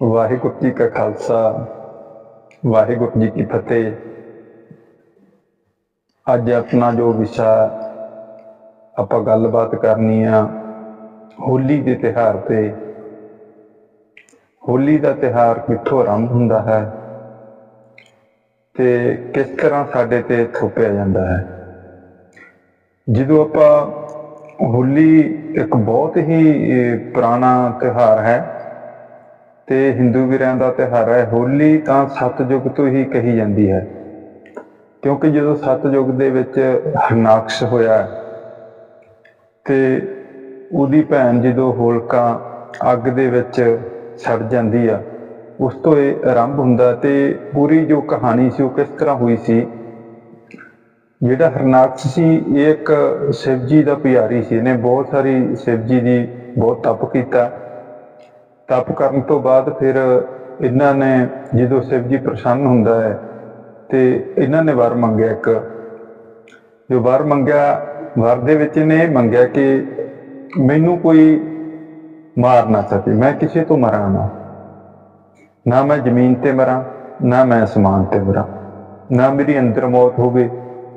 ਵਾਹਿਗੁਰੂ ਜੀ ਕਾ ਖਾਲਸਾ, ਵਾਹਿਗੁਰੂ ਜੀ ਕੀ ਫਤਿਹ। ਅੱਜ ਆਪਣਾ ਜੋ ਵਿਸ਼ਾ ਆਪਾਂ ਗੱਲਬਾਤ ਕਰਨੀ ਆ, ਹੋਲੀ ਦੇ ਤਿਹਾਰ ਤੇ। ਹੋਲੀ ਦਾ ਤਿਹਾਰ ਕਿੱਥੋਂ ਆਰੰਭ ਹੁੰਦਾ ਹੈ ਤੇ ਕਿਸ ਤਰ੍ਹਾਂ ਸਾਡੇ ਤੇ ਥੋਪਿਆ ਜਾਂਦਾ ਹੈ। ਜਦੋਂ ਆਪਾਂ ਹੋਲੀ ਇੱਕ ਬਹੁਤ ਹੀ ਪੁਰਾਣਾ ਤਿਹਾਰ ਹੈ ਤੇ ਹਿੰਦੂ ਵੀਰਾਂ ਦਾ ਤਿਉਹਾਰ ਹੈ, ਹੋਲੀ ਤਾਂ ਸਤਜੁਗ ਤੋਂ ਹੀ ਕਹੀ ਜਾਂਦੀ ਹੈ। ਕਿਉਂਕਿ ਜਦੋਂ ਸਤਜੁਗ ਦੇ ਵਿੱਚ ਹਰਨਾਕਸ਼ ਹੋਇਆ ਤੇ ਉਹਦੀ ਭੈਣ ਜਦੋਂ ਹੋਲਕਾ ਅੱਗ ਦੇ ਵਿੱਚ ਸੜ ਜਾਂਦੀ ਆ, ਉਸ ਤੋਂ ਇਹ ਆਰੰਭ ਹੁੰਦਾ ਤੇ ਪੂਰੀ ਜੋ ਕਹਾਣੀ ਸੀ ਉਹ ਕਿਸ ਤਰ੍ਹਾਂ ਹੋਈ ਸੀ? ਜਿਹੜਾ ਹਰਨਾਕਸ਼ ਸੀ, ਇਹ ਇੱਕ ਸ਼ਿਵਜੀ ਦਾ ਪਿਆਰੀ ਸੀ। ਇਹਨੇ ਬਹੁਤ ਸਾਰੀ ਸ਼ਿਵਜੀ ਦੀ ਬਹੁਤ ਤਪ ਕੀਤਾ। ਤਪ ਕਰਨ ਤੋਂ ਬਾਅਦ ਫਿਰ ਇਹਨਾਂ ਨੇ, ਜਦੋਂ ਸ਼ਿਵ ਜੀ ਪ੍ਰਸੰਨ ਹੁੰਦਾ ਹੈ, ਤੇ ਇਹਨਾਂ ਨੇ ਵਰ ਮੰਗਿਆ ਇੱਕ। ਜੋ ਵਰ ਮੰਗਿਆ, ਵਰ ਦੇ ਵਿੱਚ ਇਹਨੇ ਇਹ ਮੰਗਿਆ ਕਿ ਮੈਨੂੰ ਕੋਈ ਮਾਰ ਨਾ ਸਕੇ, ਮੈਂ ਕਿਸੇ ਤੋਂ ਮਰਾਂ ਨਾ। ਨਾ ਮੈਂ ਜ਼ਮੀਨ ਤੇ ਮਰਾਂ, ਨਾ ਮੈਂ ਅਸਮਾਨ ਤੇ ਮਰਾਂ। ਨਾ ਮੇਰੀ ਅੰਦਰ ਮੌਤ ਹੋਵੇ,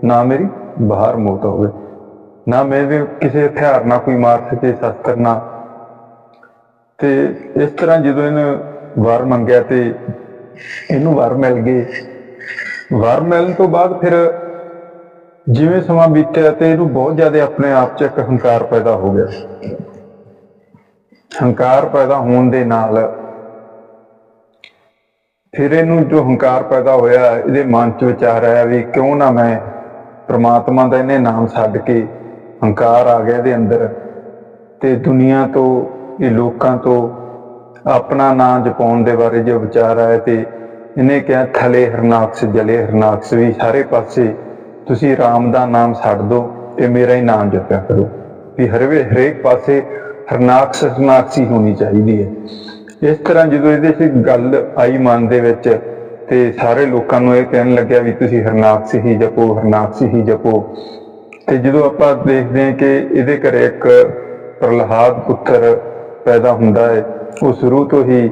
ਨਾ ਮੇਰੀ ਬਾਹਰ ਮੌਤ ਹੋਵੇ। ਨਾ ਮੇਰੇ ਕਿਸੇ ਹਥਿਆਰ ਨਾਲ ਕੋਈ ਮਾਰ ਸਕੇ, ਸ਼ਸਤਰ ਨਾਲ। ਤੇ ਇਸ ਤਰ੍ਹਾਂ ਜਦੋਂ ਇਹਨੇ ਵਾਰ ਮੰਗਿਆ ਤੇ ਇਹਨੂੰ ਵਾਰ ਮਿਲ ਗਏ ਵਾਰ ਮਿਲਣ ਤੋਂ ਬਾਅਦ ਫਿਰ ਜਿਵੇਂ ਸਮਾਂ ਬੀਤਿਆ ਤੇ ਇਹਨੂੰ ਬਹੁਤ ਜ਼ਿਆਦਾ ਆਪਣੇ ਆਪ 'ਚ ਇੱਕ ਹੰਕਾਰ ਪੈਦਾ ਹੋ ਗਿਆ। ਹੰਕਾਰ ਪੈਦਾ ਹੋਣ ਦੇ ਨਾਲ ਫਿਰ ਇਹਨੂੰ ਜੋ ਹੰਕਾਰ ਪੈਦਾ ਹੋਇਆ, ਇਹਦੇ ਮਨ 'ਚ ਵਿਚਾਰ ਆਇਆ ਵੀ ਕਿਉਂ ਨਾ ਮੈਂ ਪ੍ਰਮਾਤਮਾ ਦਾ ਇਹਨੇ ਨਾਮ ਛੱਡ ਕੇ ਹੰਕਾਰ ਆ ਗਿਆ ਇਹਦੇ ਅੰਦਰ ਤੇ ਦੁਨੀਆ ਤੋਂ ਇਹ ਲੋਕਾਂ ਤੋਂ ਆਪਣਾ ਨਾਮ ਜਪਾਉਣ ਦੇ ਬਾਰੇ ਜੋ ਵਿਚਾਰ ਆਇਆ ਤੇ ਇਹਨੇ ਕਿਹਾ, ਥਲੇ ਹਰਨਾਕਸ਼, ਜਲੇ ਹਰਨਾਕਸ਼ ਵੀ ਸਾਰੇ ਪਾਸੇ ਤੁਸੀਂ ਰਾਮ ਦਾ ਨਾਮ ਛੱਡ ਦਿਓ ਤੇ ਮੇਰਾ ਹੀ ਨਾਮ ਜਪਿਆ ਕਰੋ। ਵੀ ਹਰਵੇ, ਹਰੇਕ ਪਾਸੇ ਹਰਨਾਕਸ਼, ਹਰਨਾਕਸ਼ੀ ਹੋਣੀ ਚਾਹੀਦੀ ਹੈ। ਇਸ ਤਰ੍ਹਾਂ ਜਦੋਂ ਇਹਦੇ 'ਚ ਗੱਲ ਆਈ ਮਨ ਦੇ ਵਿੱਚ ਤੇ ਸਾਰੇ ਲੋਕਾਂ ਨੂੰ ਇਹ ਕਹਿਣ ਲੱਗਿਆ ਵੀ ਤੁਸੀਂ ਹਰਨਾਕਸ਼ ਹੀ ਜਪੋ, ਹਰਨਾਕਸ਼ ਹੀ ਜਪੋ। ਤੇ ਜਦੋਂ ਆਪਾਂ ਦੇਖਦੇ ਹਾਂ ਕਿ ਇਹਦੇ ਘਰੇ ਇੱਕ ਪ੍ਰਲਹਾਦ ਪੁੱਤਰ ਪੈਦਾ ਹੁੰਦਾ ਹੈ। ਉਹ ਸ਼ੁਰੂ ਤੋਂ ਹੀ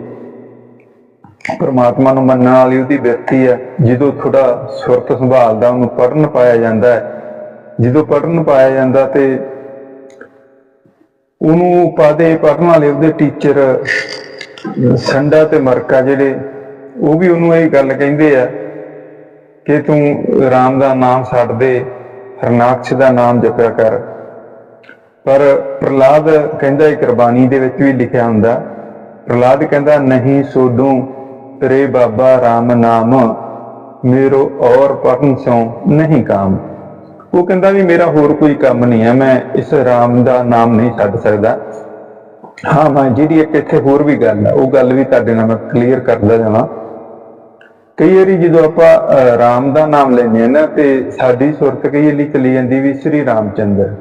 ਪਰਮਾਤਮਾ ਨੂੰ ਮੰਨਣ ਵਾਲੀ ਉਹਦੀ ਵਿਅਕਤੀ ਹੈ, ਜਦੋਂ ਥੋੜਾ ਸੁਰਤ ਸੰਭਾਲਦਾ ਉਹਨੂੰ ਪੜਨ ਪਾਇਆ ਜਾਂਦਾ ਹੈ। ਜਦੋਂ ਪੜਨ ਪਾਇਆ ਜਾਂਦਾ ਤੇ ਉਹਨੂੰ ਪਾਦੇ ਪੜਨ ਵਾਲੇ ਉਹਦੇ ਟੀਚਰ ਸੰਡਾ ਤੇ ਮਰਕਾ ਜਿਹੜੇ, ਉਹ ਵੀ ਉਹਨੂੰ ਇਹ ਗੱਲ ਕਹਿੰਦੇ ਆ ਕਿ ਤੂੰ ਰਾਮ ਦਾ ਨਾਮ ਛੱਡ ਦੇ, ਹਰਨਾਕਸ਼ ਦਾ ਨਾਮ ਜਪਿਆ ਕਰ। ਪਰ ਪ੍ਰਲਾਦ ਕਹਿੰਦਾ ਇਹ ਕੁਰਬਾਨੀ ਦੇ ਵਿੱਚ ਵੀ ਲਿਖਿਆ ਹੁੰਦਾ ਪ੍ਰਲਾਦ ਕਹਿੰਦਾ ਨਹੀਂ ਸੋਡੂ ਤੇਰੇ ਬਾਬਾ RAM ਨਾਮ ਮੇਰੋ ਔਰ ਪੜਨ ਸੋ ਨਹੀਂ ਕਾਮ। ਉਹ ਕਹਿੰਦਾ ਵੀ ਮੇਰਾ ਹੋਰ ਕੋਈ ਕੰਮ ਨਹੀਂ ਹੈ ਮੈਂ ਇਸ RAM ਦਾ ਨਾਮ ਨਹੀਂ ਛੱਡ ਸਕਦਾ। ਹਾਂ ਮੈਂ ਜਿਹੜੀ ਇੱਕ ਇੱਥੇ ਹੋਰ ਵੀ ਗੱਲ ਹੈ ਉਹ ਗੱਲ ਵੀ ਤੁਹਾਡੇ ਨਾਲ ਮੈਂ ਕਲੀਅਰ ਕਰਦਾ ਜਾਵਾਂ। ਕਈ ਵਾਰੀ ਜਦੋਂ ਆਪਾਂ ਅਹ, ਰਾਮ ਦਾ ਨਾਮ ਲੈਂਦੇ ਹਾਂ ਨਾ ਤੇ ਸਾਡੀ ਸੁਰਤ ਕਈ ਵਾਰੀ ਚਲੀ ਜਾਂਦੀ ਵੀ ਸ੍ਰੀ ਰਾਮਚੰਦਰ।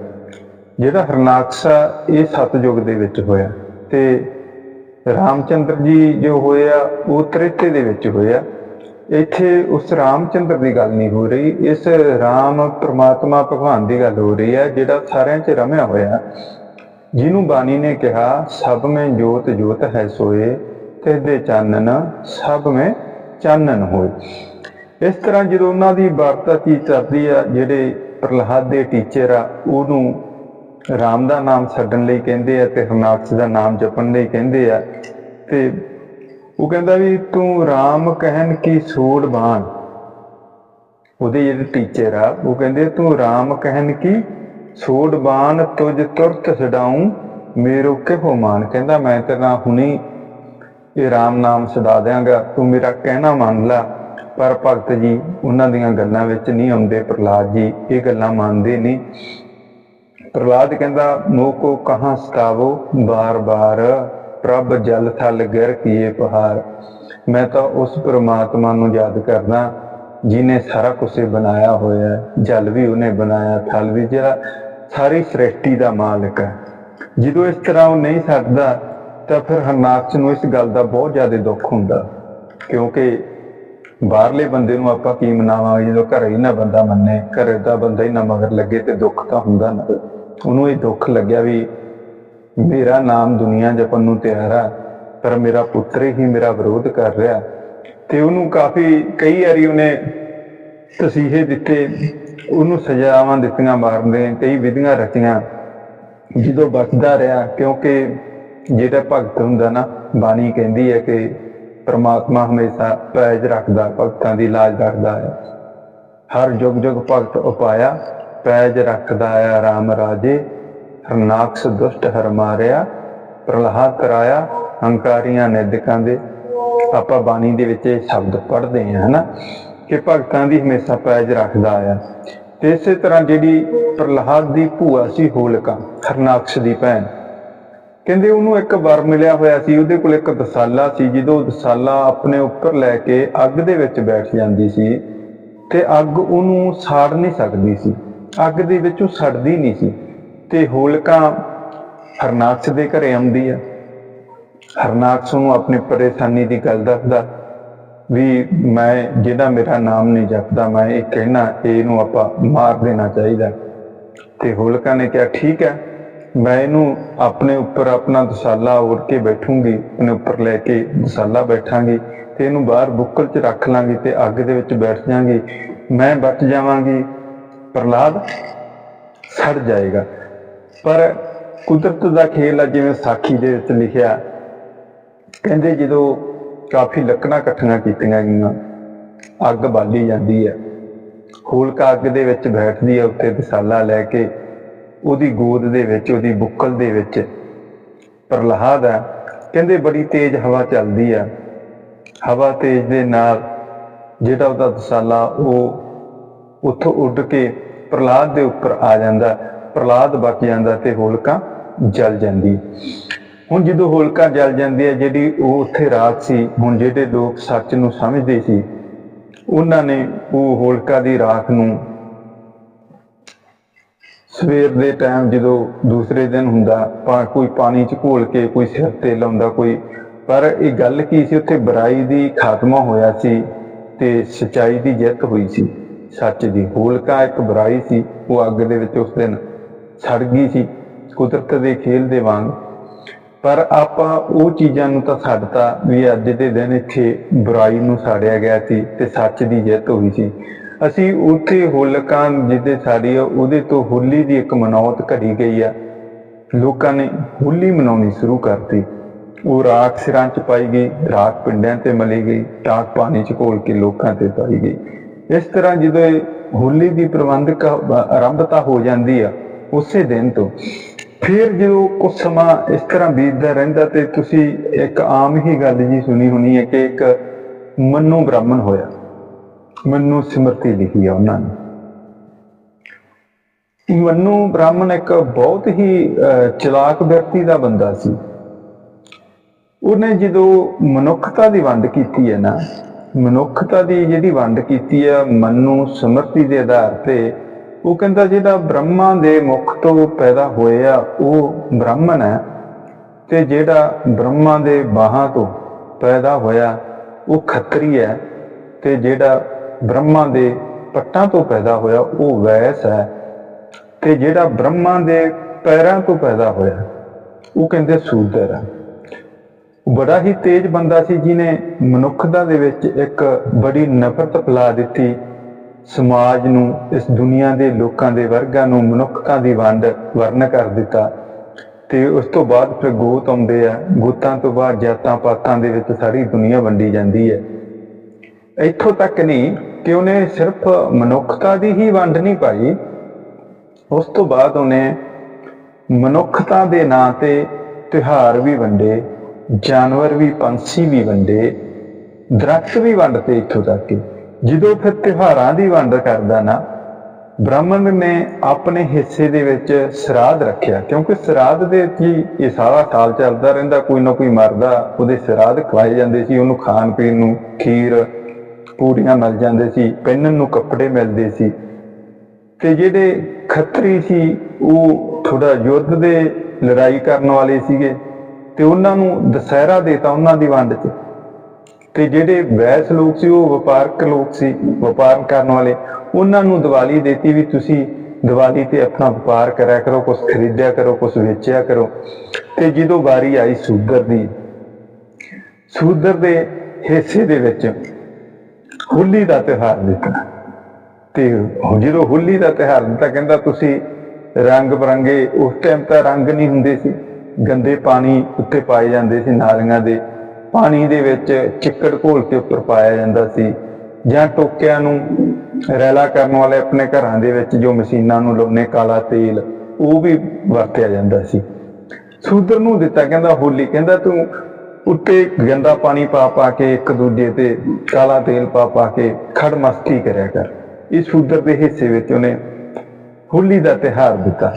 ਜਿਹੜਾ ਹਰਨਾਕਸ਼ ਆ ਇਹ ਸਤਜੁਗ ਦੇ ਵਿੱਚ ਹੋਇਆ ਤੇ ਰਾਮਚੰਦਰ ਜੀ ਜੋ ਹੋਇਆ ਉਹ ਤ੍ਰੇਤੇ ਦੇ ਵਿੱਚ ਹੋਇਆ ਇੱਥੇ ਉਸ ਰਾਮਚੰਦਰ ਦੀ ਗੱਲ ਨਹੀਂ ਹੋ ਰਹੀ, ਇਸ ਰਾਮ ਪ੍ਰਮਾਤਮਾ ਭਗਵਾਨ ਦੀ ਗੱਲ ਹੋ ਰਹੀ ਹੈ, ਜਿਹੜਾ ਸਾਰਿਆਂ 'ਚ ਰਮਿਆ ਹੋਇਆ। ਜਿਹਨੂੰ ਬਾਣੀ ਨੇ ਕਿਹਾ, ਸਭ ਮੈਂ ਜੋਤ ਜੋਤ ਹੈ ਸੋਏ ਤੇ ਦੇ ਚਾਨਣ, ਸਭ ਮੈਂ ਚਾਨਣ ਹੋਏ। ਇਸ ਤਰ੍ਹਾਂ ਜਦੋਂ ਉਹਨਾਂ ਦੀ ਵਾਰਤਾ ਚੀ ਚੱਲਦੀ ਆ, ਜਿਹੜੇ ਪ੍ਰਹਲਾਦ ਦੇ ਟੀਚਰ ਆ, ਉਹਨੂੰ ਰਾਮ ਦਾ ਨਾਮ ਛੱਡਣ ਲਈ ਕਹਿੰਦੇ ਆ ਤੇ ਹਰਨਾਕਸ਼ ਦਾ ਨਾਮ ਜਪਣ ਲਈ ਕਹਿੰਦੇ ਆ ਤੇ ਉਹ ਕਹਿੰਦਾ ਵੀ ਤੂੰ ਰਾਮ ਕਹਿਣ ਕੀ ਸੂੜ ਬਾਣ? ਉਹਦੇ ਜਿਹੜੇ ਟੀਚਰ ਆ, ਉਹ ਕਹਿੰਦੇ ਤੂੰ ਰਾਮ ਕਹਿਣ ਕੀ ਸੂੜ ਬਾਣ ਤੁਝ ਤੁਰਤ ਛਡਾਉਂ? ਮੇਰੋ ਕਿਹੋ ਮਾਨ ਕਹਿੰਦਾ, ਮੈਂ ਤੇਰਾ ਹੁਣੀ ਇਹ ਰਾਮ ਨਾਮ ਛਡਾ ਦਿਆਂਗਾ। ਤੂੰ ਮੇਰਾ ਕਹਿਣਾ ਮੰਨ ਲੈ। ਪਰ ਭਗਤ ਜੀ, ਉਹਨਾਂ ਦੀਆਂ ਗੱਲਾਂ ਵਿੱਚ ਨਹੀਂ ਆਉਂਦੇ, ਪ੍ਰਹਲਾਦ ਜੀ, ਇਹ ਗੱਲਾਂ ਮੰਨਦੇ ਨਹੀਂ। ਪ੍ਰਹਲਾਦ ਕਹਿੰਦਾ ਮੋਹਕੋ ਕਹਾਂ ਸਤਾਵੋ? ਬਾਰ-ਬਾਰ ਪ੍ਰਭ ਜਲ ਥਲ ਗਿਰ ਕੀਏ ਪਹਾੜ। ਮੈਂ ਤਾਂ ਉਸ ਪ੍ਰਮਾਤਮਾ ਨੂੰ ਯਾਦ ਕਰਦਾ, ਜਿਨੇ ਸਾਰਾ ਕੁਝ ਬਣਾਇਆ ਹੋਇਆ ਹੈ। ਜਲ ਵੀ ਉਹਨੇ ਬਣਾਇਆ, ਥਲ ਵੀ, ਜਿਹੜਾ ਸਾਰੀ ਸ੍ਰਿਸ਼ਟੀ ਦਾ ਮਾਲਕ ਹੈ। ਜਦੋਂ ਇਸ ਤਰ੍ਹਾਂ ਉਹ ਨਹੀਂ ਸਕਦਾ ਤਾਂ ਫਿਰ ਹਰਨਾਕਸ਼ ਨੂੰ ਇਸ ਗੱਲ ਦਾ ਬਹੁਤ ਜ਼ਿਆਦਾ ਦੁੱਖ ਹੁੰਦਾ। ਕਿਉਂਕਿ ਬਾਹਰਲੇ ਬੰਦੇ ਨੂੰ ਆਪਾਂ ਕੀ ਮਨਾਵਾਂਗੇ, ਜਦੋਂ ਘਰੇ ਹੀ ਨਾ ਬੰਦਾ ਮੰਨੇ, ਘਰੇ ਦਾ ਬੰਦਾ ਹੀ ਨਾ ਮਗਰ ਲੱਗੇ ਤੇ ਦੁੱਖ ਤਾਂ ਹੁੰਦਾ ਨਾ। ਉਹਨੂੰ ਇਹ ਦੁੱਖ ਲੱਗਿਆ ਵੀ ਮੇਰਾ ਨਾਮ ਦੁਨੀਆ ਜਪਣ ਨੂੰ ਤਿਆਰ ਆ, ਪਰ ਮੇਰਾ ਪੁੱਤਰ ਹੀ ਮੇਰਾ ਵਿਰੋਧ ਕਰ ਰਿਹਾ। ਤੇ ਉਹਨੂੰ ਕਾਫੀ, ਕਈ ਵਾਰੀ ਉਹਨੇ ਤਸੀਹੇ ਦਿੱਤੇ, ਉਹਨੂੰ ਸਜ਼ਾਵਾਂ ਦਿੱਤੀਆਂ ਮਾਰਨ ਦੇ, ਕਈ ਵਿਧੀਆਂ ਰਚੀਆਂ ਜਦੋਂ ਬਚਦਾ ਰਿਹਾ, ਕਿਉਂਕਿ ਜਿਹੜਾ ਭਗਤ ਹੁੰਦਾ ਨਾ, ਬਾਣੀ ਕਹਿੰਦੀ ਹੈ ਕਿ ਪ੍ਰਮਾਤਮਾ ਹਮੇਸ਼ਾ ਪੈਜ ਰੱਖਦਾ, ਭਗਤਾਂ ਦੀ ਲਾਜ ਰੱਖਦਾ ਹੈ। ਹਰ ਜੁਗ ਜੁਗ ਭਗਤ ਉਪਾਇਆ ਪੈਜ ਰੱਖਦਾ ਆ ਰਾਮ ਰਾਜੇ, ਹਰਨਾਕਸ ਦੁਸ਼ਟ ਹਰ ਮਾਰਿਆ ਪ੍ਰਲਹਾਦ ਕਰਾਇਆ, ਹੰਕਾਰੀਆਂ ਨਿੰਦਕਾਂ ਦੇ। ਆਪਾਂ ਬਾਣੀ ਦੇ ਵਿੱਚ ਇਹ ਸ਼ਬਦ ਪੜ੍ਹਦੇ ਹਾਂ, ਹਨਾ? ਕਿ ਭਗਤਾਂ ਦੀ ਹਮੇਸ਼ਾ ਪੈਜ ਰੱਖਦਾ ਆ। ਤੇ ਇਸੇ ਤਰ੍ਹਾਂ ਜਿਹੜੀ ਪ੍ਰਲਹਾਦ ਦੀ ਭੂਆ ਸੀ ਹੋਲਕਾ, ਹਰਨਾਕਸ਼ ਦੀ ਭੈਣ, ਕਹਿੰਦੇ ਉਹਨੂੰ ਇੱਕ ਵਰ ਮਿਲਿਆ ਹੋਇਆ ਸੀ, ਉਹਦੇ ਕੋਲ ਇੱਕ ਦਸਾਲਾ ਸੀ, ਜਦੋਂ ਦਸਾਲਾ ਆਪਣੇ ਉੱਪਰ ਲੈ ਕੇ ਅੱਗ ਦੇ ਵਿੱਚ ਬੈਠ ਜਾਂਦੀ ਸੀ, ਤੇ ਅੱਗ ਉਹਨੂੰ ਸਾੜ ਨਹੀਂ ਸਕਦੀ ਸੀ। ਅੱਗ ਦੇ ਵਿੱਚ ਉਹ ਸੜਦੀ ਨਹੀਂ ਸੀ ਤੇ ਹੋਲਕਾ ਹਰਨਾਕਸ਼ ਦੇ ਘਰੇ ਆਉਂਦੀ ਆ। ਹਰਨਾਕਸ਼ ਨੂੰ ਆਪਣੀ ਪਰੇਸ਼ਾਨੀ ਦੀ ਗੱਲ ਦੱਸਦਾ ਵੀ ਮੈਂ, ਜਿਹਦਾ ਮੇਰਾ ਨਾਮ ਨਹੀਂ ਜਪਦਾ, ਮੈਂ ਇਹ ਕਹਿਣਾ, ਇਹਨੂੰ ਆਪਾਂ ਮਾਰ ਦੇਣਾ ਚਾਹੀਦਾ। ਤੇ ਹੋਲਕਾ ਨੇ ਕਿਹਾ, ਠੀਕ ਹੈ, ਮੈਂ ਇਹਨੂੰ ਆਪਣੇ ਉੱਪਰ ਆਪਣਾ ਦਸਾਲਾ ਓੜ ਕੇ ਬੈਠੂੰਗੀ, ਆਪਣੇ ਉੱਪਰ ਲੈ ਕੇ ਦਸਾਲਾ ਬੈਠਾਂਗੀ ਤੇ ਇਹਨੂੰ ਬਾਹਰ ਬੁੱਕਲ 'ਚ ਰੱਖ ਲਾਂਗੀ ਤੇ ਅੱਗ ਦੇ ਵਿੱਚ ਬੈਠ ਜਾਾਂਗੀ। ਮੈਂ ਬਚ ਜਾਵਾਂਗੀ ਪ੍ਰਲਾਦ ਸੜ ਜਾਏਗਾ। ਪਰ ਕੁਦਰਤ ਦਾ ਖੇਲ ਆ, ਜਿਵੇਂ ਸਾਖੀ ਦੇ ਵਿੱਚ ਲਿਖਿਆ, ਕਹਿੰਦੇ ਜਦੋਂ ਕਾਫੀ ਲੱਕੜਾਂ ਇਕੱਠੀਆਂ ਕੀਤੀਆਂ ਗਈਆਂ, ਅੱਗ ਬਾਲੀ ਜਾਂਦੀ ਹੈ। ਹੋਲਕਾ ਅੱਗ ਦੇ ਵਿੱਚ ਬੈਠਦੀ ਹੈ ਉੱਤੇ ਦਸਾਲਾ ਲੈ ਕੇ ਉਹਦੀ ਗੋਦ ਦੇ ਵਿੱਚ, ਉਹਦੀ ਬੁੱਕਲ ਦੇ ਵਿੱਚ ਪ੍ਰਲਹਾਦ ਹੈ। ਕਹਿੰਦੇ ਬੜੀ ਤੇਜ਼ ਹਵਾ ਚੱਲਦੀ ਆ ਹਵਾ ਤੇਜ਼ ਦੇ ਨਾਲ ਜਿਹੜਾ ਉਹਦਾ ਦਸਾਲਾ ਉਹ ਉੱਥੋਂ ਉੱਡ ਕੇ ਪ੍ਰਲਾਦ ਦੇ ਉੱਪਰ ਆ ਜਾਂਦਾ ਪ੍ਰਲਾਦ ਬਚ ਜਾਂਦਾ ਤੇ ਹੋਲਕਾ ਜਲ ਜਾਂਦੀ। ਹੁਣ ਜਦੋਂ ਹੋਲਕਾ ਜਲ ਜਾਂਦੀ ਹੈ, ਜਿਹੜੀ ਉਹ ਉੱਥੇ ਰਾਤ ਸੀ, ਹੁਣ ਜਿਹੜੇ ਲੋਕ ਸੱਚ ਨੂੰ ਸਮਝਦੇ ਸੀ, ਉਹਨਾਂ ਨੇ ਉਹ ਹੋਲਕਾ ਦੀ ਰਾਖ ਨੂੰ ਸਵੇਰ ਦੇ ਟਾਈਮ ਜਦੋਂ ਦੂਸਰੇ ਦਿਨ ਹੁੰਦਾ ਪਾ ਕੋਈ ਪਾਣੀ ਚ ਘੋਲ ਕੇ, ਕੋਈ ਸਿਰ ਤੇ ਲਾਉਂਦਾ ਕੋਈ, ਪਰ ਇਹ ਗੱਲ ਕੀ ਸੀ, ਉੱਥੇ ਬੁਰਾਈ ਦੀ ਖਾਤਮਾ ਹੋਇਆ ਸੀ ਤੇ ਸਚਾਈ ਦੀ ਜਿੱਤ ਹੋਈ ਸੀ। ਸੱਚ ਦੀ ਹੋਲਕਾ ਇੱਕ ਬੁਰਾਈ ਸੀ, ਉਹ ਅੱਗ ਦੇ ਵਿੱਚ ਉਸ ਦਿਨ ਸੜ ਗਈ ਸੀ, ਕੁਦਰਤ ਦੇ ਖੇਲ ਦੇ ਵਾਂਗ। ਪਰ ਆਪਾਂ ਉਹ ਚੀਜ਼ਾਂ ਨੂੰ ਤਾਂ ਛੱਡਤਾ ਵੀ ਅੱਜ ਦੇ ਦਿਨ ਇੱਥੇ ਬੁਰਾਈ ਨੂੰ ਸਾੜਿਆ ਗਿਆ ਸੀ ਤੇ ਸੱਚ ਦੀ ਜਿੱਤ ਹੋਈ ਸੀ। ਅਸੀਂ ਉੱਥੇ ਹੋਲਕਾਂ ਜਿਹਦੇ ਸਾੜੀ ਆ, ਉਹਦੇ ਤੋਂ ਹੋਲੀ ਦੀ ਇੱਕ ਮਨੌਤ ਘੜੀ ਗਈ ਆ। ਲੋਕਾਂ ਨੇ ਹੋਲੀ ਮਨਾਉਣੀ ਸ਼ੁਰੂ ਕਰਤੀ। ਉਹ ਰਾਖ ਸਿਰਾਂ 'ਚ ਪਾਈ ਗਈ, ਰਾਖ ਪਿੰਡਾਂ ਤੇ ਮਲੀ ਗਈ, ਟਾਕ ਪਾਣੀ 'ਚ ਘੋਲ ਕੇ ਲੋਕਾਂ ਤੇ ਪਾਈ ਗਈ। ਇਸ ਤਰ੍ਹਾਂ ਜਦੋਂ ਇਹ ਹੋਲੀ ਦੀ ਪ੍ਰਬੰਧਕ ਆਰੰਭਤਾ ਹੋ ਜਾਂਦੀ ਆ ਉਸੇ ਦਿਨ ਤੋਂ। ਫਿਰ ਜਦੋਂ ਕੁਝ ਸਮਾਂ ਇਸ ਤਰ੍ਹਾਂ ਬੀਤਦਾ ਰਹਿੰਦਾ ਤੇ ਤੁਸੀਂ ਇੱਕ ਆਮ ਹੀ ਗੱਲ ਜੀ ਸੁਣੀ ਹੋਣੀ ਹੈ ਕਿ ਇੱਕ ਮੰਨੂ ਬ੍ਰਾਹਮਣ ਹੋਇਆ। ਮਨੂ ਸਿਮਰਤੀ ਲਿਖੀ ਆ ਉਹਨਾਂ ਨੇ। ਮੰਨੂ ਬ੍ਰਾਹਮਣ ਇੱਕ ਬਹੁਤ ਹੀ ਅਹ, ਚਲਾਕ ਵਿਅਕਤੀ ਦਾ ਬੰਦਾ ਸੀ। ਉਹਨੇ ਜਦੋਂ ਮਨੁੱਖਤਾ ਦੀ ਵੰਡ ਕੀਤੀ ਹੈ ਨਾ ਮਨੁੱਖਤਾ ਦੀ ਜਿਹੜੀ ਵੰਡ ਕੀਤੀ ਹੈ, ਮਨ ਨੂੰ ਸਮਰਤੀ ਦੇ ਆਧਾਰ ਤੇ, ਉਹ ਕਹਿੰਦਾ ਜਿਹੜਾ ਬ੍ਰਹਮਾ ਦੇ ਮੁਖ ਤੋਂ ਪੈਦਾ ਹੋਇਆ, ਉਹ ਬ੍ਰਾਹਮਣ ਹੈ ਤੇ ਜਿਹੜਾ ਬ੍ਰਹਮਾ ਦੇ ਬਾਹਾਂ ਤੋਂ ਪੈਦਾ ਹੋਇਆ, ਉਹ ਖੱਤਰੀ ਹੈ ਤੇ ਜਿਹੜਾ ਬ੍ਰਹਮਾ ਦੇ ਪੱਟਾਂ ਤੋਂ ਪੈਦਾ ਹੋਇਆ, ਉਹ ਵੈਸ ਹੈ ਤੇ ਜਿਹੜਾ ਬ੍ਰਹਮਾ ਦੇ ਪੈਰਾਂ ਤੋਂ ਪੈਦਾ ਹੋਇਆ, ਉਹ ਕਹਿੰਦੇ ਸੂਦਰ ਹੈ। ਬੜਾ ਹੀ ਤੇਜ਼ ਬੰਦਾ ਸੀ ਜਿਨੇ ਮਨੁੱਖਤਾ ਦੇ ਵਿੱਚ ਇੱਕ ਬੜੀ ਨਫ਼ਰਤ ਫੈਲਾ ਦਿੱਤੀ। ਸਮਾਜ ਨੂੰ, ਇਸ ਦੁਨੀਆ ਦੇ ਲੋਕਾਂ ਦੇ ਵਰਗਾਂ ਨੂੰ ਮਨੁੱਖਤਾ ਦੀ ਵੰਡ ਵਰਨ ਕਰ ਦਿੱਤਾ। ਤੇ ਉਸ ਤੋਂ ਬਾਅਦ ਫਿਰ ਗੋਤ ਆਉਂਦੇ ਆ। ਗੋਤਾਂ ਤੋਂ ਬਾਅਦ ਜਾਤਾਂ ਪਾਤਾਂ ਦੇ ਵਿੱਚ ਸਾਰੀ ਦੁਨੀਆ ਵੰਡੀ ਜਾਂਦੀ ਹੈ। ਇੱਥੋਂ ਤੱਕ ਨਹੀਂ ਕਿ ਉਹਨੇ ਸਿਰਫ ਮਨੁੱਖਤਾ ਦੀ ਹੀ ਵੰਡ ਨਹੀਂ ਪਾਈ। ਉਸ ਤੋਂ ਬਾਅਦ ਉਹਨੇ ਮਨੁੱਖਤਾ ਦੇ ਨਾਂ ਤੇ ਤਿਉਹਾਰ ਵੀ ਵੰਡੇ। ਜਾਨਵਰ ਵੀ, ਪੰਛੀ ਵੀ ਵੰਡੇ, ਦਰਖਤ ਵੀ ਵੰਡਤੇ ਇੱਥੋਂ ਤੱਕ ਕਿ ਜਦੋਂ ਫਿਰ ਤਿਉਹਾਰਾਂ ਦੀ ਵੰਡ ਕਰਦਾ ਨਾ, ਬ੍ਰਾਹਮਣ ਨੇ ਆਪਣੇ ਹਿੱਸੇ ਦੇ ਵਿੱਚ ਸਰਾਧ ਰੱਖਿਆ, ਕਿਉਂਕਿ ਸਰਾਧ ਦੇ ਕੀ ਇਹ ਸਾਰਾ ਸਾਲ ਚੱਲਦਾ ਰਹਿੰਦਾ, ਕੋਈ ਨਾ ਕੋਈ ਮਰਦਾ, ਉਹਦੇ ਸਰਾਧ ਖਵਾਏ ਜਾਂਦੇ ਸੀ, ਉਹਨੂੰ ਖਾਣ ਪੀਣ ਨੂੰ ਖੀਰ ਪੂਰੀਆਂ ਮਿਲ ਜਾਂਦੇ ਸੀ, ਪਹਿਨਣ ਨੂੰ ਕੱਪੜੇ ਮਿਲਦੇ ਸੀ। ਤੇ ਜਿਹੜੇ ਖੱਤਰੀ ਸੀ, ਉਹ ਥੋੜਾ ਯੁੱਧ ਦੇ ਲੜਾਈ ਕਰਨ ਵਾਲੇ ਸੀਗੇ। ਤੇ ਉਹਨਾਂ ਨੂੰ ਦਸਹਿਰਾ ਦੇਤਾ ਉਹਨਾਂ ਦੀ ਵੰਡ 'ਚ। ਤੇ ਜਿਹੜੇ ਵੈਸ ਲੋਕ ਸੀ, ਉਹ ਵਪਾਰਕ ਲੋਕ ਸੀ, ਵਪਾਰ ਕਰਨ ਵਾਲੇ, ਉਹਨਾਂ ਨੂੰ ਦੀਵਾਲੀ ਦੇਤੀ ਵੀ ਤੁਸੀਂ ਦੀਵਾਲੀ ਤੇ ਆਪਣਾ ਵਪਾਰ ਕਰਿਆ ਕਰੋ ਕੁਝ ਖਰੀਦਿਆ ਕਰੋ ਕੁਝ ਵੇਚਿਆ ਕਰੋ। ਤੇ ਜਦੋਂ ਵਾਰੀ ਆਈ ਸ਼ੂਦਰ ਦੀ, ਸੂਦਰ ਦੇ ਹਿੱਸੇ ਦੇ ਵਿੱਚ ਹੋਲੀ ਦਾ ਤਿਉਹਾਰ ਦਿੱਤਾ। ਤੇ ਜਦੋਂ ਹੋਲੀ ਦਾ ਤਿਉਹਾਰ ਦਿੱਤਾ, ਕਹਿੰਦਾ ਤੁਸੀਂ ਰੰਗ ਬਰੰਗੇ, ਉਸ ਟਾਈਮ ਤਾਂ ਰੰਗ ਨਹੀਂ ਹੁੰਦੇ ਸੀ। ਗੰਦੇ ਪਾਣੀ ਉੱਤੇ ਪਾਏ ਜਾਂਦੇ ਸੀ, ਨਾਲੀਆਂ ਦੇ। ਪਾਣੀ ਦੇ ਵਿੱਚ ਚਿੱਕੜ ਘੋਲ ਕੇ ਉੱਪਰ ਪਾਇਆ ਜਾਂਦਾ ਸੀ ਜਾਂ ਟੋਕਿਆਂ ਨੂੰ ਰੈਲਾ ਕਰਨ ਵਾਲੇ ਆਪਣੇ ਘਰਾਂ ਦੇ ਵਿੱਚ ਜੋ ਮਸ਼ੀਨਾਂ ਨੂੰ ਲਾਉਣੇ ਕਾਲਾ ਤੇਲ, ਉਹ ਵੀ ਵਰਤਿਆ ਜਾਂਦਾ ਸੀ। ਸੂਦਰ ਨੂੰ ਦਿੱਤਾ ਕਹਿੰਦਾ, ਹੋਲੀ, ਕਹਿੰਦਾ, ਤੂੰ ਉੱਤੇ ਗੰਦਾ ਪਾਣੀ ਪਾ ਪਾ ਕੇ ਇੱਕ ਦੂਜੇ ਤੇ ਕਾਲਾ ਤੇਲ ਪਾ ਪਾ ਕੇ ਖੜ ਮਸਤੀ ਕਰਿਆ ਕਰ। ਇਹ ਸੂਦਰ ਦੇ ਹਿੱਸੇ ਵਿੱਚ ਉਹਨੇ ਹੋਲੀ ਦਾ ਤਿਹਾਰ ਦਿੱਤਾ।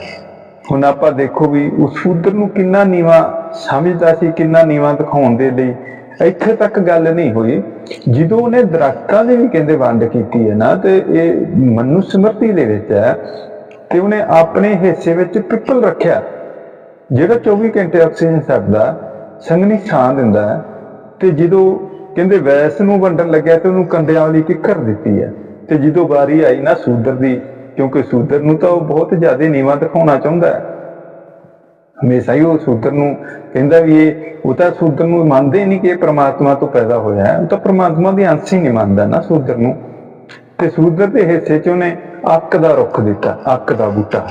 ਹੁਣ ਆਪਾਂ ਦੇਖੋ ਵੀ ਉਸ ਸੂਦਰ ਨੂੰ ਕਿੰਨਾ ਨੀਵਾ ਸਮਝਦਾ ਸੀ, ਕਿੰਨਾ ਨੀਵਾ ਦਿਖਾਉਣ ਦੇ ਲਈ। ਇੱਥੇ ਤੱਕ ਗੱਲ ਨਹੀਂ ਹੋਈ। ਜਦੋਂ ਉਹਨੇ ਦਰਖਤਾਂ ਦੇ ਵੀ ਕਹਿੰਦੇ ਵੰਡ ਕੀਤੀ ਹੈ ਨਾ, ਤੇ ਇਹ ਮਨੁ ਸਮਰਤੀ ਦੇ ਵਿੱਚ ਹੈ, ਤੇ ਉਹਨੇ ਆਪਣੇ ਹਿੱਸੇ ਵਿੱਚ ਪਿੱਪਲ ਰੱਖਿਆ, ਜਿਹੜਾ 24 ਘੰਟੇ ਆਕਸੀਜਨ ਛੱਡਦਾ, ਸੰਘਣੀ ਛਾਂ ਦਿੰਦਾ ਤੇ ਜਦੋਂ ਕਹਿੰਦੇ ਵੈਸ ਨੂੰ ਵੰਡਣ ਲੱਗਿਆ, ਤੇ ਉਹਨੂੰ ਕੰਡਿਆਂ ਵਾਲੀ ਕਿੱਕਰ ਦਿੱਤੀ ਹੈ। ਤੇ ਜਦੋਂ ਵਾਰੀ ਆਈ ਨਾ ਸੂਦਰ ਦੀ ਕਿਉਂਕਿ ਸੂਦਰ ਨੂੰ ਤਾਂ ਉਹ ਬਹੁਤ ਜ਼ਿਆਦਾ ਨੀਵਾਂ ਦਿਖਾਉਣਾ ਚਾਹੁੰਦਾ ਹੈ। ਹਮੇਸ਼ਾ ਹੀ ਉਹ ਸੂਦਰ ਨੂੰ ਕਹਿੰਦਾ ਵੀ ਇਹ, ਉਹ ਤਾਂ ਸੂਦਰ ਨੂੰ ਮੰਨਦੇ ਨਹੀਂ ਕਿ ਇਹ ਪ੍ਰਮਾਤਮਾ ਤੋਂ ਪੈਦਾ ਹੋਇਆ ਹੈ। ਉਹ ਤਾਂ ਪ੍ਰਮਾਤਮਾ ਦੇ ਅੰਸ਼ ਹੀ ਨਹੀਂ ਮੰਨਦਾ ਨਾ ਸੂਦਰ ਨੂੰ। ਤੇ ਸੂਦਰ ਦੇ ਹਿੱਸੇ 'ਚ ਉਹਨੇ ਅੱਕ ਦਾ ਰੁੱਖ ਦਿੱਤਾ, ਅੱਕ ਦਾ ਬੂਟਾ।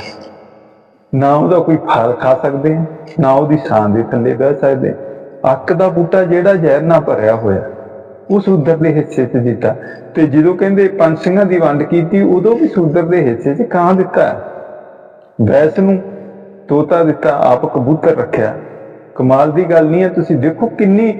ਨਾ ਉਹਦਾ ਕੋਈ ਫਲ ਖਾ ਸਕਦੇ, ਨਾ ਉਹਦੀ ਛਾਂ ਦੇ ਥੱਲੇ ਬਹਿ ਸਕਦੇ। ਅੱਕ ਦਾ ਬੂਟਾ ਜਿਹੜਾ ਜ਼ਹਿਰ ਨਾਲ ਭਰਿਆ ਹੋਇਆ। ਉਹ ਸੂਦਰ ਦੇ ਹਿੱਸੇ 'ਚ ਦਿੱਤਾ। ਤੇ ਜਦੋਂ ਕਹਿੰਦੇ ਪੰਛੀਆਂ ਦੀ ਵੰਡ ਕੀਤੀ, ਉਦੋਂ ਵੀ ਸੂਦਰ ਦੇ ਹਿੱਸੇ 'ਚ ਕਾਂ ਦਿੱਤਾ। ਵੈਸ ਨੂੰ ਤੋਤਾ ਦਿੱਤਾ, ਆਪ ਕਬੂਤਰ ਰੱਖਿਆ। ਕਮਾਲ ਦੀ ਗੱਲ ਨਹੀਂ ਹੈ, ਤੁਸੀਂ ਦੇਖੋ ਕਿੰਨੀ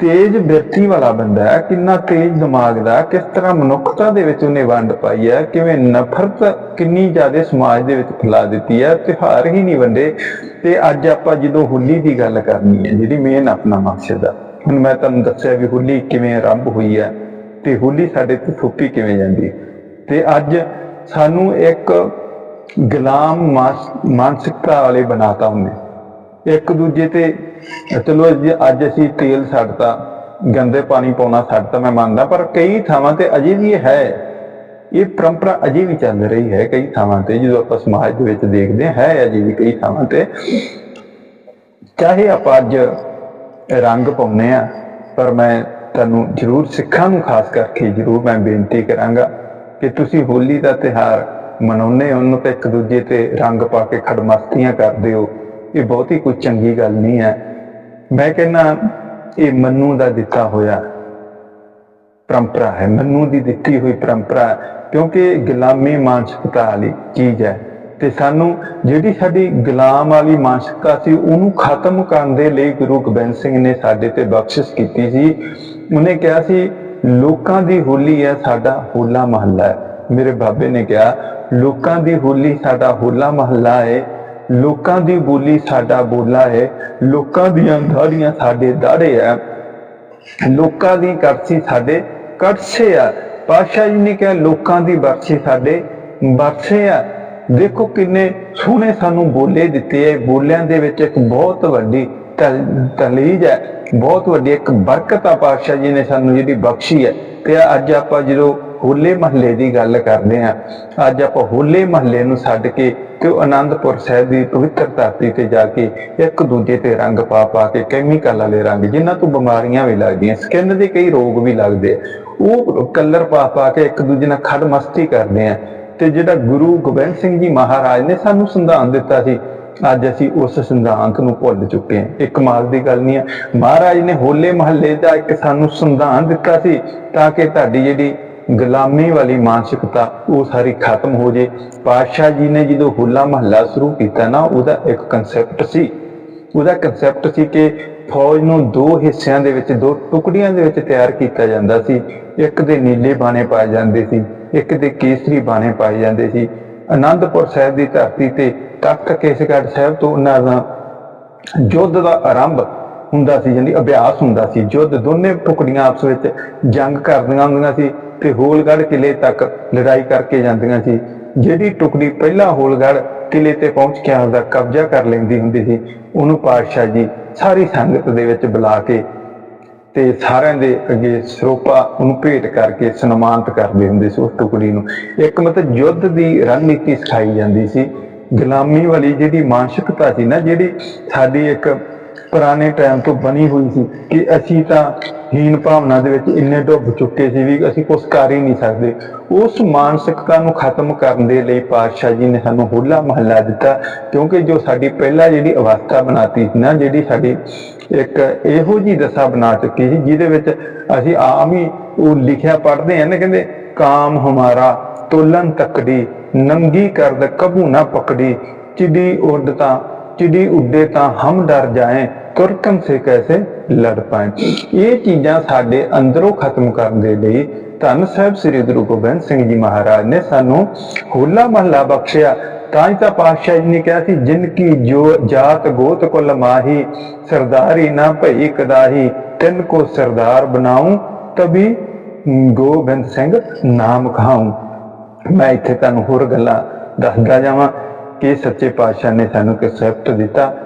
ਤੇਜ਼ ਬਿਰਤੀ ਵਾਲਾ ਬੰਦਾ ਹੈ, ਕਿੰਨਾ ਤੇਜ਼ ਦਿਮਾਗ ਦਾ ਕਿਸ ਤਰ੍ਹਾਂ ਮਨੁੱਖਤਾ ਦੇ ਵਿੱਚ ਉਹਨੇ ਵੰਡ ਪਾਈ ਹੈ, ਕਿਵੇਂ ਨਫ਼ਰਤ ਕਿੰਨੀ ਜ਼ਿਆਦਾ ਸਮਾਜ ਦੇ ਵਿੱਚ ਫੈਲਾ ਦਿੱਤੀ ਹੈ, ਤਿਉਹਾਰ ਹੀ ਨਹੀਂ ਵੰਡੇ। ਤੇ ਅੱਜ ਆਪਾਂ ਜਦੋਂ ਹੋਲੀ ਦੀ ਗੱਲ ਕਰਨੀ ਹੈ, ਜਿਹੜੀ ਮੇਨ ਆਪਣਾ ਮਕਸਦ ਹੈ ਹੁਣ ਮੈਂ ਤੁਹਾਨੂੰ ਦੱਸਿਆ ਵੀ ਹੋਲੀ ਕਿਵੇਂ ਆਰੰਭ ਹੋਈ ਹੈ ਤੇ ਹੋਲੀ ਸਾਡੇ ਤੇ ਥੋਪੀ ਕਿਵੇਂ ਜਾਂਦੀ ਹੈ। ਤੇ ਅੱਜ ਸਾਨੂੰ ਇੱਕ ਗੁਲਾਮ ਮਾਨਸਿਕਤਾ ਵਾਲੇ ਬਣਾਤਾ ਹੁੰਦੇ ਇੱਕ ਦੂਜੇ ਤੇ ਚਲੋ ਅੱਜ ਅਸੀਂ ਤੇਲ ਛੱਡਤਾ ਗੰਦੇ ਪਾਣੀ ਪਾਉਣਾ ਛੱਡਤਾ ਮੈਂ ਮੰਨਦਾ, ਪਰ ਕਈ ਥਾਵਾਂ ਤੇ ਅਜੇ ਵੀ ਇਹ ਹੈ। ਇਹ ਪਰੰਪਰਾ ਅਜੇ ਵੀ ਚੱਲ ਰਹੀ ਹੈ ਕਈ ਥਾਵਾਂ ਤੇ, ਜਦੋਂ ਆਪਾਂ ਸਮਾਜ ਦੇ ਵਿੱਚ ਦੇਖਦੇ ਹਾਂ, ਹੈ ਅਜੇ ਵੀ ਕਈ ਥਾਵਾਂ ਤੇ। ਚਾਹੇ ਆਪਾਂ ਅੱਜ ਰੰਗ ਪਾਉਨੇ ਆ ਪਰ ਮੈਂ ਤੁਹਾਨੂੰ ਜ਼ਰੂਰ ਸਿੱਖਾਂ ਨੂੰ ਖਾਸ ਕਰਕੇ ਜ਼ਰੂਰ ਮੈਂ ਬੇਨਤੀ ਕਰਾਂਗਾ ਕਿ ਤੁਸੀਂ ਹੋਲੀ ਦਾ ਤਿਹਾਰ ਮਨਾਉਨੇ ਹੋ ਉਹਨੂੰ ਤੇ ਇੱਕ ਦੂਜੇ ਤੇ ਰੰਗ ਪਾ ਕੇ ਖੜਮਸਤੀਆਂ ਕਰਦੇ ਹੋ ਇਹ ਬਹੁਤੀ ਕੋਈ ਚੰਗੀ ਗੱਲ ਨਹੀਂ ਹੈ। ਮੈਂ ਕਹਿੰਦਾ ਇਹ ਮੰਨੂ ਦਾ ਦਿੱਤਾ ਹੋਇਆ ਪਰੰਪਰਾ ਹੈ ਮੰਨੂ ਦੀ ਦਿੱਤੀ ਹੋਈ ਪਰੰਪਰਾ ਹੈ, ਕਿਉਂਕਿ ਗੁਲਾਮੀ ਮਾਨਸਿਕਤਾ ਵਾਲੀ ਚੀਜ਼ ਹੈ। ਤੇ ਸਾਨੂੰ ਜਿਹੜੀ ਸਾਡੀ ਗੁਲਾਮ ਵਾਲੀ ਮਾਨਸਿਕਤਾ ਸੀ, ਉਹਨੂੰ ਖਤਮ ਕਰਨ ਦੇ ਲਈ ਗੁਰੂ ਗੋਬਿੰਦ ਸਿੰਘ ਨੇ ਸਾਡੇ ਤੇ ਬਖਸ਼ਿਸ਼ ਕੀਤੀ ਸੀ। ਉਹਨੇ ਕਿਹਾ ਸੀ, ਲੋਕਾਂ ਦੀ ਹੋਲੀ ਹੈ, ਸਾਡਾ ਹੋਲਾ ਮਹੱਲਾ ਹੈ। ਮੇਰੇ ਬਾਬੇ ਨੇ ਕਿਹਾ, ਲੋਕਾਂ ਦੀ ਹੋਲੀ ਸਾਡਾ ਹੋਲਾ ਮਹੱਲਾ ਹੈ, ਲੋਕਾਂ ਦੀ ਬੋਲੀ ਸਾਡਾ ਬੋਲਾ ਹੈ, ਲੋਕਾਂ ਦੀਆਂ ਦਾੜੀਆਂ ਸਾਡੇ ਦਾੜੇ ਆ, ਲੋਕਾਂ ਦੀ ਕਰਸੀ ਸਾਡੇ ਕੜਸੇ ਆ। ਪਾਸ਼ਾ ਜੀ ਨੇ ਕਿਹਾ, ਲੋਕਾਂ ਦੀ ਬਖਸ਼ੀ ਸਾਡੇ ਬਰਛੇ ਆ। ਦੇਖੋ ਕਿੰਨੇ ਸੋਹਣੇ ਸਾਨੂੰ ਬੋਲੇ ਦਿੱਤੇ ਐ। ਬੋਲਿਆਂ ਦੇ ਵਿੱਚ ਇੱਕ ਬਹੁਤ ਵੱਡੀ ਤਲੀਜ ਹੈ ਬਹੁਤ ਵੱਡੀ ਇੱਕ ਬਰਕਤ ਆ ਪਾਤਸ਼ਾਹ ਜੀ ਨੇ ਸਾਨੂੰ ਜਿਹੜੀ ਬਖਸ਼ੀ ਹੈ ਤੇ ਅੱਜ ਆਪਾਂ ਜਦੋਂ ਹੋਲੇ ਮਹੱਲੇ ਦੀ ਗੱਲ ਕਰਦੇ ਆ, ਅੱਜ ਆਪਾਂ ਹੋਲੇ ਮਹੱਲੇ ਨੂੰ ਛੱਡ ਕੇ ਤੇ ਉਹ ਆਨੰਦਪੁਰ ਸਾਹਿਬ ਦੀ ਪਵਿੱਤਰ ਧਰਤੀ ਤੇ ਜਾ ਕੇ ਇੱਕ ਦੂਜੇ ਤੇ ਰੰਗ ਪਾ ਪਾ ਕੇ ਕੈਮੀਕਲ ਵਾਲੇ ਰੰਗ, ਜਿਨ੍ਹਾਂ ਤੋਂ ਬਿਮਾਰੀਆਂ ਵੀ ਲੱਗਦੀਆਂ ਸਕਿਨ ਦੇ ਕਈ ਰੋਗ ਵੀ ਲੱਗਦੇ ਆ ਉਹ ਕਲਰ ਪਾ ਪਾ ਕੇ ਇੱਕ ਦੂਜੇ ਨਾਲ ਖੜ ਮਸਤੀ ਕਰਦੇ ਆ। ਤੇ ਜਿਹੜਾ ਗੁਰੂ ਗੋਬਿੰਦ ਸਿੰਘ ਜੀ ਮਹਾਰਾਜ ਨੇ ਸਾਨੂੰ ਸੰਵਿਧਾਨ ਦਿੱਤਾ ਸੀ, ਅੱਜ ਅਸੀਂ ਉਸ ਸਿਧਾਂਤ ਨੂੰ ਭੁੱਲ ਚੁੱਕੇ ਹਾਂ। ਇੱਕ ਕਮਾਲ ਦੀ ਗੱਲ ਨਹੀਂ ਹੈ ਮਹਾਰਾਜ ਨੇ ਹੋਲੇ ਮਹੱਲੇ ਦਾ ਇੱਕ ਸਾਨੂੰ ਸੰਵਿਧਾਨ ਦਿੱਤਾ ਸੀ ਤਾਂ ਕਿ ਤੁਹਾਡੀ ਜਿਹੜੀ ਗੁਲਾਮੀ ਵਾਲੀ ਮਾਨਸਿਕਤਾ ਉਹ ਸਾਰੀ ਖਤਮ ਹੋ ਜੇ। ਪਾਤਸ਼ਾਹ ਜੀ ਨੇ ਜਦੋਂ ਹੋਲਾ ਮਹੱਲਾ ਸ਼ੁਰੂ ਕੀਤਾ ਨਾ, ਉਹਦਾ ਇੱਕ ਕਨਸੈਪਟ ਸੀ। ਉਹਦਾ ਕਨਸੈਪਟ ਸੀ ਕਿ ਫੌਜ ਨੂੰ ਦੋ ਹਿੱਸਿਆਂ ਦੇ ਵਿੱਚ, ਦੋ ਟੁਕੜੀਆਂ ਦੇ ਵਿੱਚ ਤਿਆਰ ਕੀਤਾ ਜਾਂਦਾ ਸੀ। ਇੱਕ ਦੇ ਨੀਲੇ ਬਾਣੇ ਪਾਏ ਜਾਂਦੇ ਸੀ ਇੱਕ ਦੇ ਕੇਸਰੀ ਬਾਣੇ ਪਾਏ ਜਾਂਦੇ ਸੀ। ਆਨੰਦਪੁਰ ਸਾਹਿਬ ਦੀ ਧਰਤੀ ਤੇ ਤਖਤ ਕੇਸਗੜ੍ਹ ਸਾਹਿਬ ਤੋਂ ਉਹਨਾਂ ਦਾ ਯੁੱਧ ਦਾ ਆਰੰਭ ਹੁੰਦਾ ਸੀ, ਯਾਨੀ ਅਭਿਆਸ ਹੁੰਦਾ ਸੀ। ਯੁੱਧ ਦੋਨੇ ਟੁਕੜੀਆਂ ਆਪਸ ਵਿੱਚ ਜੰਗ ਕਰਦੀਆਂ ਹੁੰਦੀਆਂ ਸੀ ਤੇ ਹੋਲਗੜ੍ਹ ਕਿਲੇ ਤੱਕ ਲੜਾਈ ਕਰਕੇ ਜਾਂਦੀਆਂ ਸੀ। ਜਿਹੜੀ ਟੁਕੜੀ ਪਹਿਲਾਂ ਹੋਲਗੜ੍ਹ ਕਿਲੇ ਤੇ ਪਹੁੰਚ ਕੇ ਆਪਦਾ ਕਬਜ਼ਾ ਕਰ ਲੈਂਦੀ ਹੁੰਦੀ ਸੀ, ਉਹਨੂੰ ਪਾਤਸ਼ਾਹ ਜੀ ਸਾਰੀ ਸੰਗਤ ਦੇ ਵਿੱਚ ਬੁਲਾ ਕੇ ਤੇ ਸਾਰਿਆਂ ਦੇ ਅੱਗੇ ਸਰੋਪਾ ਉਹਨੂੰ ਭੇਟ ਕਰਕੇ ਸਨਮਾਨਿਤ ਕਰਦੇ ਹੁੰਦੇ ਸੀ ਉਸ ਟੁਕੜੀ ਨੂੰ। ਇੱਕ ਮਤਲਬ ਯੁੱਧ ਦੀ ਰਣਨੀਤੀ ਸਿਖਾਈ ਜਾਂਦੀ ਸੀ। ਗੁਲਾਮੀ ਵਾਲੀ ਜਿਹੜੀ ਮਾਨਸਿਕਤਾ ਸੀ ਨਾ, ਜਿਹੜੀ ਸਾਡੀ ਇੱਕ ਪੁਰਾਣੇ ਟਾਈਮ ਤੋਂ ਬਣੀ ਹੋਈ ਸੀ ਕਿ ਅਸੀਂ ਤਾਂ ਹੀਨ ਭਾਵਨਾ ਦੇ ਵਿੱਚ ਇੰਨੇ ਡੁੱਬ ਚੁੱਕੇ ਸੀ ਵੀ ਅਸੀਂ ਕੁਝ ਕਰ ਹੀ ਨਹੀਂ ਸਕਦੇ। ਉਸ ਮਾਨਸਿਕਤਾ ਨੂੰ ਖਤਮ ਕਰਨ ਦੇ ਲਈ ਪਾਤਸ਼ਾਹ ਜੀ ਨੇ ਸਾਨੂੰ ਹੋਲਾ ਮਹੱਲਾ ਦਿੱਤਾ ਕਿਉਂਕਿ ਜੋ ਸਾਡੀ ਪਹਿਲਾਂ ਜਿਹੜੀ ਅਵਸਥਾ ਬਣਾਤੀ ਸੀ ਨਾ, ਜਿਹੜੀ ਸਾਡੀ ਇੱਕ ਇਹੋ ਜੀ ਦਸ਼ਾ ਬਣਾ ਚੁੱਕੀ ਸੀ ਜਿਹਦੇ ਵਿੱਚ ਅਸੀਂ ਆਮ ਹੀ ਉਹ ਲਿਖਿਆ ਪੜ੍ਹਦੇ ਆ ਨਾ, ਕਹਿੰਦੇ, ਕਾਮ ਹਮਾਰਾ ਤੋਲਨ ਤਕੜੀ, ਨੰਗੀ ਕਰਦ ਕਬੂ ਨਾ ਪਕੜੀ, ਚਿੜੀ ਉਡਤਾ ਚਿੜੀ ਉੱਡੇ ਤਾਂ ਹਮ ਡਰ ਜਾਏ ਤੁਰਕਮ ਸੇ ਕੈਸੇ ਲੜ ਪਾਏ। ਇਹ ਚੀਜ਼ਾਂ ਸਾਡੇ ਅੰਦਰੋਂ ਖਤਮ ਕਰਨ ਦੇ ਲਈ ਧੰਨ ਸਾਹਿਬ ਸ੍ਰੀ ਗੁਰੂ ਗੋਬਿੰਦ ਸਿੰਘ ਜੀ ਮਹਾਰਾਜ ਨੇ ਸਾਨੂੰ ਹੋਲਾ ਮਹੱਲਾ ਬਖਸ਼ਿਆ। ਤਾਂ ਹੀ ਤਾਂ ਪਾਤਸ਼ਾਹ ਜੀ ਨੇ ਕਿਹਾ ਸੀ, ਜਿਨ ਕੀ ਜੋ ਜਾਤ ਗੋਤ ਕੁਲ ਮਾਹੀ ਸਰਦਾਰੀ ਨਾ ਭਈ ਕਦਾਹੀ, ਤਿੰਨ ਕੋ ਸਰਦਾਰ ਬਣਾਉ, ਤਬੀ ਗੋਬਿੰਦ ਸਿੰਘ ਨਾਮ ਖਾਉ ਮੈਂ ਇੱਥੇ ਤੁਹਾਨੂੰ ਹੋਰ ਗੱਲਾਂ ਦੱਸਦਾ ਜਾਵਾਂ। ਕਿ ਸੱਚੇ ਪਾਤਸ਼ਾਹ ਨੇ ਸਾਨੂੰ ਕਨਸੈਪਟ ਦਿੱਤਾ?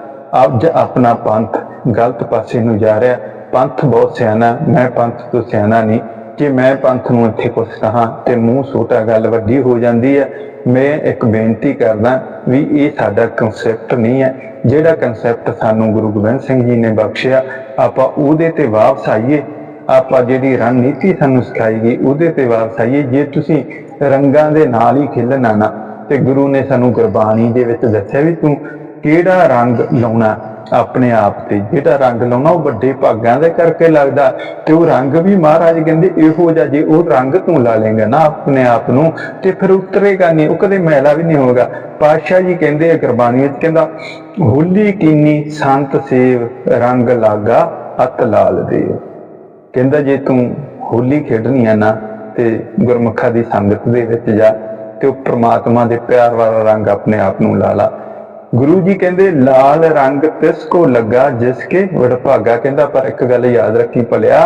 ਅੱਜ ਆਪਣਾ ਪੰਥ ਗਲਤ ਪਾਸੇ ਨੂੰ ਜਾ ਰਿਹਾ। ਪੰਥ ਬਹੁਤ ਸਿਆਣਾ, ਮੈਂ ਪੰਥ ਤੋਂ ਸਿਆਣਾ ਨਹੀਂ। ਕਿ ਮੈਂ ਪੰਥ ਨੂੰ ਇੱਥੇ ਕੁਝ ਕਹਾਂ ਤੇ ਮੂੰਹ ਛੋਟਾ ਗੱਲ ਵੱਡੀ ਹੋ ਜਾਂਦੀ ਹੈ। ਮੈਂ ਇੱਕ ਬੇਨਤੀ ਕਰਦਾ ਵੀ ਇਹ ਸਾਡਾ ਕਨਸੈਪਟ ਨਹੀਂ ਹੈ। ਜਿਹੜਾ ਕਨਸੈਪਟ ਸਾਨੂੰ ਗੁਰੂ ਗੋਬਿੰਦ ਸਿੰਘ ਜੀ ਨੇ ਬਖਸ਼ਿਆ, ਆਪਾਂ ਉਹਦੇ ਤੇ ਵਾਪਸ ਆਈਏ। ਆਪਾਂ ਜਿਹੜੀ ਰਣਨੀਤੀ ਸਾਨੂੰ ਸਿਖਾਈ ਗਈ, ਉਹਦੇ ਤੇ ਵਾਪਸ ਆਈਏ। ਜੇ ਤੁਸੀਂ ਰੰਗਾਂ ਦੇ ਨਾਲ ਹੀ ਖੇਲਣਾ ਨਾ ਤੇ ਗੁਰੂ ਨੇ ਸਾਨੂੰ ਗੁਰਬਾਣੀ ਦੇ ਵਿੱਚ ਦੱਸਿਆ ਵੀ ਤੂੰ ਕਿਹੜਾ ਰੰਗ ਲਾਉਣਾ ਆਪਣੇ ਆਪ ਤੇ? ਜਿਹੜਾ ਰੰਗ ਲਾਉਣਾ ਉਹ ਵੱਡੇ ਭਾਗਾਂ ਦੇ ਕਰਕੇ ਲੱਗਦਾ ਤੇ ਉਹ ਰੰਗ ਵੀ ਮਹਾਰਾਜ ਕਹਿੰਦੇ ਇਹੋ ਜਿਹਾ ਜੇ ਉਹ ਰੰਗ ਤੂੰ ਲਾ ਲੇਗਾ ਨਾ ਆਪਣੇ ਆਪ ਨੂੰ ਤੇ ਫਿਰ ਉਤਰੇਗਾ ਨਹੀਂ, ਉਹ ਕਦੇ ਮੈਲਾ ਵੀ ਨਹੀਂ ਹੋਗਾ ਪਾਤਸ਼ਾਹ ਜੀ ਕਹਿੰਦੇ ਆ ਗੁਰਬਾਣੀ ਵਿੱਚ ਕਹਿੰਦਾ, ਹੋਲੀ ਕੀਨੀ ਸੰਤ ਸੇਵ ਰੰਗ ਲਾਗਾ ਅਤ ਲਾਲ ਦੇ ਕਹਿੰਦਾ, ਜੇ ਤੂੰ ਹੋਲੀ ਖੇਡਣੀ ਆ ਨਾ ਤੇ ਗੁਰਮੁਖਾਂ ਦੀ ਸੰਗਤ ਦੇ ਵਿੱਚ ਜਾ ਤੇ ਉਹ ਪ੍ਰਮਾਤਮਾ ਦੇ ਪਿਆਰ ਵਾਲਾ ਰੰਗ ਆਪਣੇ ਆਪ ਨੂੰ ਲਾ ਲਾ। ਗੁਰੂ ਜੀ ਕਹਿੰਦੇ, ਲਾਲ ਰੰਗ ਤਿਸ ਕੋ ਲੱਗਾ ਜਿਸ ਕੇ ਵਡਭਾਗਾ। ਕਹਿੰਦਾ, ਪਰ ਇੱਕ ਗੱਲ ਯਾਦ ਰੱਖੀ ਭਲਿਆ,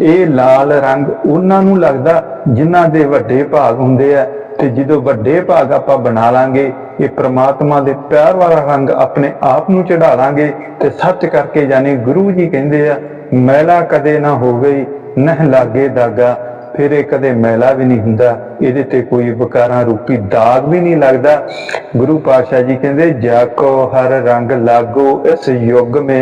ਇਹ ਲਾਲ ਰੰਗ ਉਹਨਾਂ ਨੂੰ ਲੱਗਦਾ ਜਿਨ੍ਹਾਂ ਦੇ ਵੱਡੇ ਭਾਗ ਹੁੰਦੇ ਆ ਤੇ ਜਦੋਂ ਵੱਡੇ ਭਾਗ ਆਪਾਂ ਬਣਾ ਲਾਂਗੇ, ਇਹ ਪ੍ਰਮਾਤਮਾ ਦੇ ਪਿਆਰ ਵਾਲਾ ਰੰਗ ਆਪਣੇ ਆਪ ਨੂੰ ਚੜਾ ਲਾਂਗੇ ਤੇ ਸੱਚ ਕਰਕੇ ਜਾਣੇ ਗੁਰੂ ਜੀ ਕਹਿੰਦੇ ਆ, ਮੈਲਾ ਕਦੇ ਨਾ ਹੋਵੇ, ਨਹ ਲਾਗੇ ਦਾਗਾ। ਫਿਰ ਇਹ ਕਦੇ ਮੈਲਾ ਵੀ ਨਹੀਂ ਹੁੰਦਾ, ਇਹਦੇ ਤੇ ਕੋਈ ਵਿਕਾਰਾਂ ਰੂਪੀ ਦਾਗ ਵੀ ਨਹੀਂ ਲੱਗਦਾ। ਗੁਰੂ ਪਾਤਸ਼ਾਹ ਜੀ ਕਹਿੰਦੇ, ਜਾ ਕੋ ਹਰ ਰੰਗ ਲਾਗੋ ਇਸ ਯੁੱਗ ਮੇ,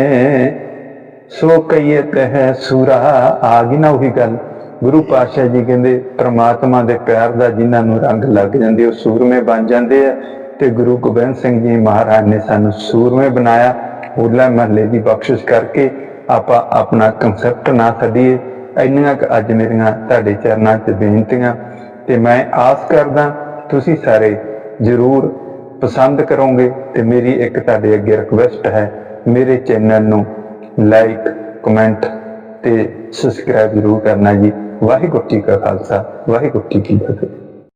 ਸੋ ਕਹੀਏ ਤਹ ਸੂਰਾ ਆ ਗਈ ਨਾ ਉਹੀ ਗੱਲ। ਗੁਰੂ ਪਾਤਸ਼ਾਹ ਜੀ ਕਹਿੰਦੇ, ਪ੍ਰਮਾਤਮਾ ਦੇ ਪਿਆਰ ਦਾ ਜਿਨ੍ਹਾਂ ਨੂੰ ਰੰਗ ਲੱਗ ਜਾਂਦੇ, ਉਹ ਸੂਰਮੇ ਬਣ ਜਾਂਦੇ ਆ। ਤੇ ਗੁਰੂ ਗੋਬਿੰਦ ਸਿੰਘ ਜੀ ਮਹਾਰਾਜ ਨੇ ਸਾਨੂੰ ਸੂਰਮੇ ਬਣਾਇਆ। ਹੋਲਾ ਮਹੱਲੇ ਦੀ ਬਖਸ਼ਿਸ਼ ਕਰਕੇ ਆਪਾਂ ਆਪਣਾ ਕਨਸੈਪਟ ਨਾ ਛੱਡੀਏ। ਇੰਨੀਆਂ ਕੁ ਅੱਜ ਮੇਰੀਆਂ ਤੁਹਾਡੇ ਚਰਨਾਂ 'ਚ ਬੇਨਤੀਆਂ ਤੇ ਮੈਂ ਆਸ ਕਰਦਾ ਤੁਸੀਂ ਸਾਰੇ ਜ਼ਰੂਰ ਪਸੰਦ ਕਰੋਗੇ ਤੇ ਮੇਰੀ ਇੱਕ ਤੁਹਾਡੇ ਅੱਗੇ ਰਿਕਵੈਸਟ ਹੈ, ਮੇਰੇ ਚੈਨਲ ਨੂੰ ਲਾਈਕ ਕਮੈਂਟ ਤੇ ਸਬਸਕ੍ਰਾਈਬ ਜ਼ਰੂਰ ਕਰਨਾ ਜੀ। ਵਾਹਿਗੁਰੂ ਜੀ ਕਾ ਖਾਲਸਾ, ਵਾਹਿਗੁਰੂ ਜੀ ਕੀ ਫਤਿਹ।